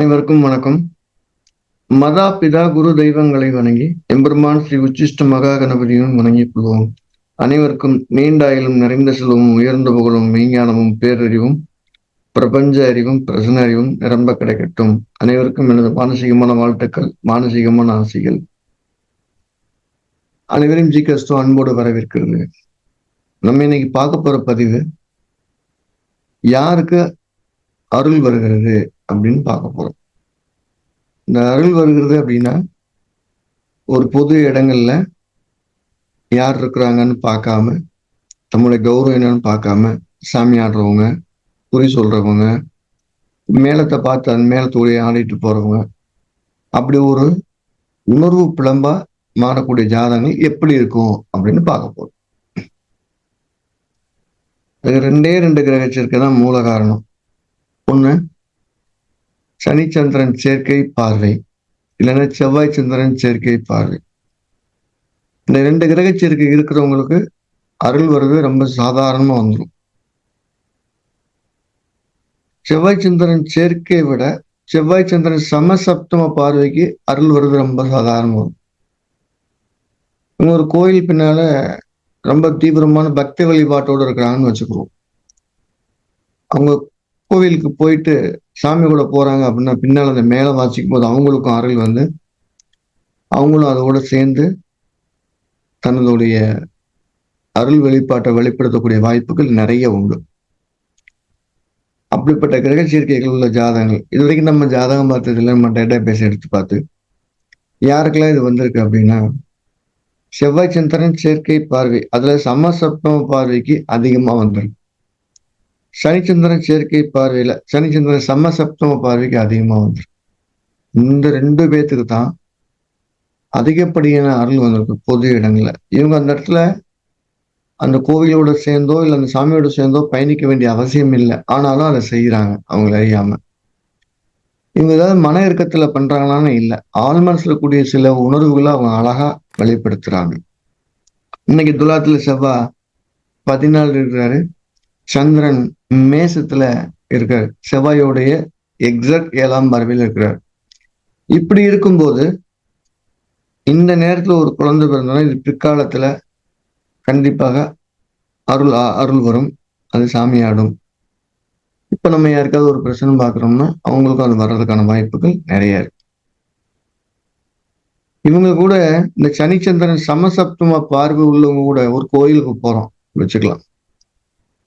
அனைவருக்கும் வணக்கம். மதா பிதா குரு தெய்வங்களை வணங்கி எம்பெருமான் ஸ்ரீ உச்சிஷ்ட மகா கணபதியும் வணங்கிக் கொள்வோம். அனைவருக்கும் நீண்ட ஆயிலும் நிறைந்த செல்வமும் உயர்ந்த புகழும் மெய்ஞானமும் பேரறிவும் பிரபஞ்ச அறிவும் பிரசன அறிவும் நிரம்ப கிடைக்கட்டும். அனைவருக்கும் எனது மானசீகமான வாழ்த்துக்கள் மானசீகமான ஆசைகள். அனைவரும் ஜி கிறிஸ்துவ அன்போடு வரவேற்கிறது. நம்ம இன்னைக்கு பார்க்க போற பதிவு யாருக்கு அருள் வருகிறது அப்படின்னு பார்க்க போறோம். இந்த அருள் வருகிறது அப்படின்னா ஒரு பொது இடங்கள்ல யார் இருக்கிறாங்கன்னு பார்க்காம நம்மளுடைய கௌரவம் என்னன்னு பார்க்காம சாமி ஆடுறவங்க குறி சொல்றவங்க மேலத்தை பார்த்து அந்த மேலத்தோடைய ஆடிட்டு போறவங்க அப்படி ஒரு உணர்வு பிளம்பா மாறக்கூடிய ஜாதகங்கள் எப்படி இருக்கும் அப்படின்னு பார்க்க போறோம். அதுக்கு ரெண்டே ரெண்டு கிரக தான் மூல காரணம். ஒன்று சனிச்சந்திரன் சேர்க்கை பார்வை இல்லைன்னா செவ்வாய் சந்திரன் சேர்க்கை பார்வை. இந்த ரெண்டு கிரக சேர்க்கை இருக்கிறவங்களுக்கு அருள் வருது ரொம்ப சாதாரணமா வந்துடும் செவ்வாய் சந்திரன் சேர்க்கையை விட செவ்வாய் சந்திரன் சமசப்தம பார்வைக்கு அருள் வருது ரொம்ப சாதாரணமா வரும். இவங்க ஒரு கோயில் பின்னால ரொம்ப தீவிரமான பக்தி வழிபாட்டோடு இருக்கிறாங்கன்னு வச்சுக்கிறோம். அவங்க கோவிலுக்கு போயிட்டு சாமி கூட போறாங்க அப்படின்னா பின்னால் அந்த மேலே வாசிக்கும் போது அவங்களுக்கும் அருள் வந்து அவங்களும் அதோட சேர்ந்து தன்னுடைய அருள் வெளிப்பாட்டை வெளிப்படுத்தக்கூடிய வாய்ப்புகள் நிறைய உண்டு. அப்படிப்பட்ட கிரக சேர்க்கைகள் உள்ள ஜாதகங்கள். இது வரைக்கும் நம்ம ஜாதகம் பார்த்ததுல நம்ம டேட்டா பேஸ் எடுத்து பார்த்து யாருக்கெல்லாம் இது வந்திருக்கு அப்படின்னா செவ்வாய் சந்திரன் சேர்க்கை பார்வை அதுல சமசப்தம பார்வைக்கு அதிகமா வந்திருக்கு சனிச்சந்திரன் சேர்க்கை பார்வையில சனிச்சந்திரன் சமசப்தம பார்வைக்கு அதிகமா வந்துடும் இந்த ரெண்டு பேத்துக்கு தான் அதிகப்படியான அருள் வந்திருக்கு பொது இடங்கள்ல. இவங்க அந்த இடத்துல அந்த கோவிலோட சேர்ந்தோ இல்லை அந்த சாமியோட சேர்ந்தோ பயணிக்க வேண்டிய அவசியம் இல்லை. ஆனாலும் அதை செய்யறாங்க அவங்கள அறியாம. இவங்க ஏதாவது மன இறுக்கத்துல பண்றாங்களான்னு இல்லை. ஆள் மனசுல கூடிய சில உணர்வுகளை அவங்க அழகா வெளிப்படுத்துறாங்க. இன்னைக்கு துலாத்துல செவ்வா பதினாலு இருக்கிறாரு. சந்திரன் மேசத்துல இருக்கார் செவ்வாயோடைய எக்ஸாக்ட் ஏழாம் பார்வையில் இருக்கிறார். இப்படி இருக்கும்போது இந்த நேரத்துல ஒரு குழந்தை பிறந்தனா இது பிற்காலத்துல கண்டிப்பாக அருள் அருள் வரும். அது சாமியாடும். இப்ப நம்ம யாருக்காவது ஒரு பிரச்சனை பாக்குறோம்னா அவங்களுக்கும் அது வர்றதுக்கான வாய்ப்புகள் நிறைய இருக்கு. இவங்க கூட இந்த சனிச்சந்திரன் சமசப்தமா பார்வை உள்ளவங்க கூட ஒரு கோயிலுக்கு போறோம். வச்சுக்கலாம்.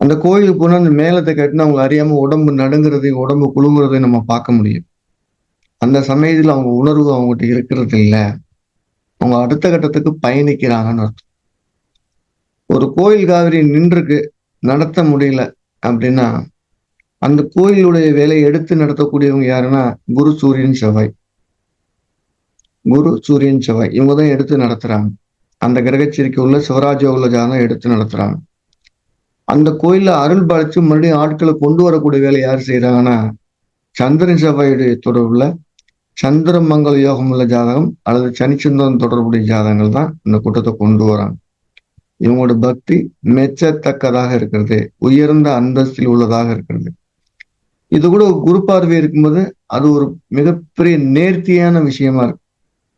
அந்த கோயிலுக்கு போனால் அந்த மேலத்தை கட்டினா அவங்க அறியாம உடம்பு நடுங்கிறதையும் உடம்பு குழுங்குறதையும் நம்ம பார்க்க முடியும். அந்த சமயத்தில் அவங்க உணர்வு அவங்ககிட்ட இருக்கிறது இல்லை. அவங்க அடுத்த கட்டத்துக்கு பயணிக்கிறாங்கன்னு அர்த்தம். ஒரு கோயில் காவிரி நின்றுக்கு நடத்த முடியல அப்படின்னா அந்த கோயிலுடைய வேலையை எடுத்து நடத்தக்கூடியவங்க யாருன்னா குரு சூரியன் செவ்வாய். குரு சூரியன் செவ்வாய். இவங்க தான் எடுத்து நடத்துறாங்க. அந்த கிரகச்சரிக்கை உள்ள சிவராஜ உள்ள ஜாதம் எடுத்து நடத்துறாங்க. அந்த கோயில்ல அருள் பாலிச்சு மறுபடியும் ஆட்களை கொண்டு வரக்கூடிய வேலை யார் செய்யறாங்கன்னா சந்திரன் செவ்வாயுடைய தொடர்புல சந்திர மங்கள யோகம் உள்ள ஜாதகம் அல்லது சனிச்சந்திரன் தொடர்புடைய ஜாதகங்கள் தான் இந்த கூட்டத்தை கொண்டு வராங்க. இவங்களோட பக்தி மெச்சத்தக்கதாக இருக்கிறது உயர்ந்த அந்தஸ்தில் உள்ளதாக இருக்கிறது. இது கூட குரு பார்வை இருக்கும்போது அது ஒரு மிகப்பெரிய நேர்த்தியான விஷயமா இருக்கு.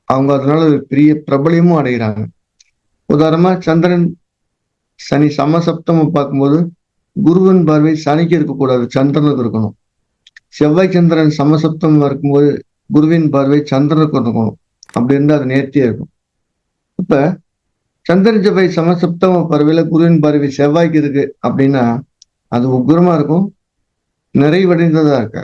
அவங்க அதனால ஒரு பெரிய பிரபலியமும் அடைகிறாங்க. உதாரணமா சந்திரன் சனி சமசப்தம பார்க்கும்போது குருவன் பார்வை சனிக்கு இருக்கக்கூடாது சந்திரனுக்கு இருக்கணும். செவ்வாய் சந்திரன் சமசப்தம் இருக்கும்போது குருவின் பார்வை சந்திரனுக்கு இருக்கணும். அப்படி இருந்தால் அது நேர்த்தியா இருக்கும். இப்ப சந்திரன் செவ்வாய் சமசப்தம பார்வையில குருவின் பார்வை செவ்வாய்க்கு இருக்கு அப்படின்னா அது உக்ரமா இருக்கும் நிறைவடைந்ததா இருக்க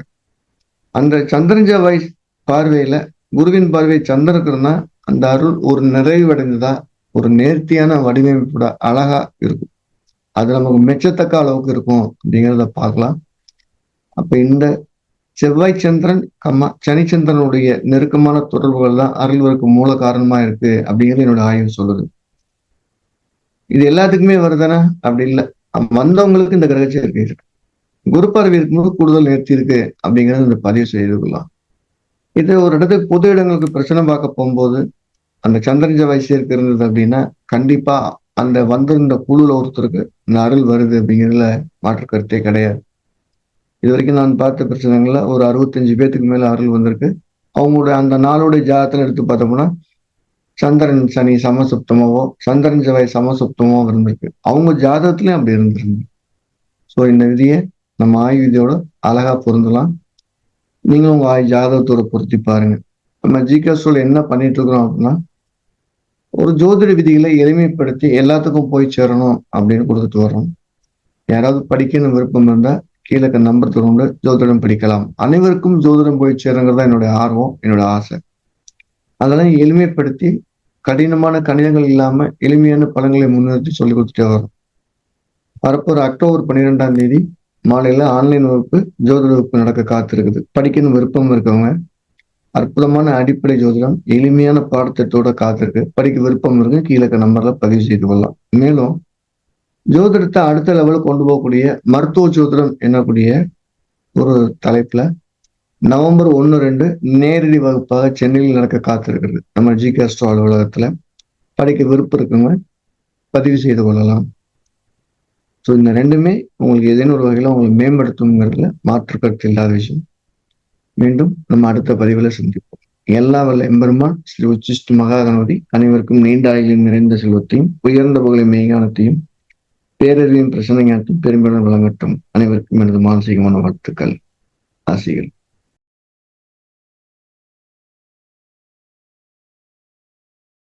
அந்த சந்திரன் செவ்வாய் பார்வையில குருவின் பார்வை சந்திரனுக்கு இருந்தா அந்த அருள் ஒரு நிறைவடைந்ததா ஒரு நேர்த்தியான வடிவமைப்போட அழகா இருக்கும். அது நமக்கு மெச்சத்தக்க அளவுக்கு இருக்கும் அப்படிங்கிறத பார்க்கலாம். அப்ப இந்த செவ்வாய் சந்திரன் கம்மா சனிச்சந்திரனுடைய நெருக்கமான தொடர்புகள் தான் அருள்வருக்கு மூல காரணமா இருக்கு அப்படிங்கிறது என்னோட ஆய்வு சொல்லுது. இது எல்லாத்துக்குமே வருதானே அப்படி இல்லை. வந்தவங்களுக்கு இந்த கிரக சேர்க்கை இருக்கு குரு பார்வை இருக்கும்போது கூடுதல் நேர்த்தி இருக்கு அப்படிங்கறத இந்த பதிவு செய்து கொள்ளலாம். இது ஒரு இடத்துக்கு பொது இடங்களுக்கு பிரச்சனை பார்க்க போகும்போது அந்த சந்திரன் செவ்வாய் சேர்க்கை இருந்தது அப்படின்னா கண்டிப்பா அந்த வந்திருந்த குழுல ஒருத்தருக்கு இந்த அருள் வருது அப்படிங்கிறதுல மாற்று கருத்தே கிடையாது. இது வரைக்கும் நான் பார்த்த பிரச்சனைகள்ல ஒரு அறுபத்தஞ்சு பேத்துக்கு மேல அருள் வந்திருக்கு. அவங்களுடைய அந்த நாளுடைய ஜாதத்துல எடுத்து பார்த்தோம்னா சந்திரன் சனி சமசுப்தமாவோ சந்திரன் செவ்வாய் சமசுப்தமாவோ இருந்திருக்கு அவங்க ஜாதகத்துலயும் அப்படி இருந்திருக்கு. ஸோ இந்த விதியை நம்ம ஆயுதியோட விதியோட அழகா பொருந்தலாம். நீங்களும் உங்க ஆய் ஜாதகத்தோட பொருத்தி பாருங்க. நம்ம ஜிகாஸ்டோல என்ன பண்ணிட்டு இருக்கிறோம் அப்படின்னா ஒரு ஜோதிட விதிகளை எளிமைப்படுத்தி எல்லாத்துக்கும் போய் சேரணும் அப்படின்னு கொடுத்துட்டு வர்றோம். யாராவது படிக்கணும் விருப்பம் இருந்தா கீழே நம்பர் தொடர்ந்து ஜோதிடம் படிக்கலாம். அனைவருக்கும் ஜோதிடம் போய் சேருங்கிறதா என்னுடைய ஆர்வம் என்னோட ஆசை. அதெல்லாம் எளிமைப்படுத்தி கடினமான கணிதங்கள் இல்லாம எளிமையான பலன்களை முன்னிறுத்தி சொல்லி கொடுத்துட்டே வரோம் வரப்போற அக்டோபர் பன்னிரெண்டாம் தேதி மாலையில ஆன்லைன் வகுப்பு ஜோதிட வகுப்பு நடக்க காத்திருக்குது. படிக்கணும் விருப்பம் இருக்கவங்க அற்புதமான அடிப்படை ஜோதிடம் எளிமையான பாடத்திட்டத்தோட காத்திருக்கு. படிக்க விருப்பம் இருக்கு கீழே நம்பர்ல பதிவு செய்து கொள்ளலாம். மேலும் ஜோதிடத்தை அடுத்த லெவலில் கொண்டு போகக்கூடிய மருத்துவ ஜோதிடம் என்னக்கூடிய ஒரு தலைப்புல நவம்பர் ஒன்று ரெண்டு நேரடி வகுப்பாக சென்னையில் நடக்க காத்திருக்கிறது. நம்ம ஜி கேஸ்ட்ரோ அலுவலகத்துல படிக்க விருப்பம் இருக்குங்க பதிவு செய்து கொள்ளலாம். ஸோ இந்த ரெண்டுமே உங்களுக்கு ஏதேனும் ஒரு வகையில் உங்களுக்கு மேம்படுத்துங்கிறதுல மாற்று கருத்து இல்லாத விஷயம். மீண்டும் நம்ம அடுத்த பதிவில் சந்திப்போம். எல்லா வல்ல எம்பெருமான் ஸ்ரீ உச்சிஷ்ட மகாகணபதி அனைவருக்கும் நீண்ட ஆயுளின் நிறைந்த செல்வத்தையும் உயர்ந்த புகழை மெய்ஞானத்தையும் பேரறிவின் பிரசனை ஞானத்தையும் பெரும்பெரும் வழங்கட்டும். அனைவருக்கும் எனது மானசீகமான வாழ்த்துக்கள். ஆசிகள்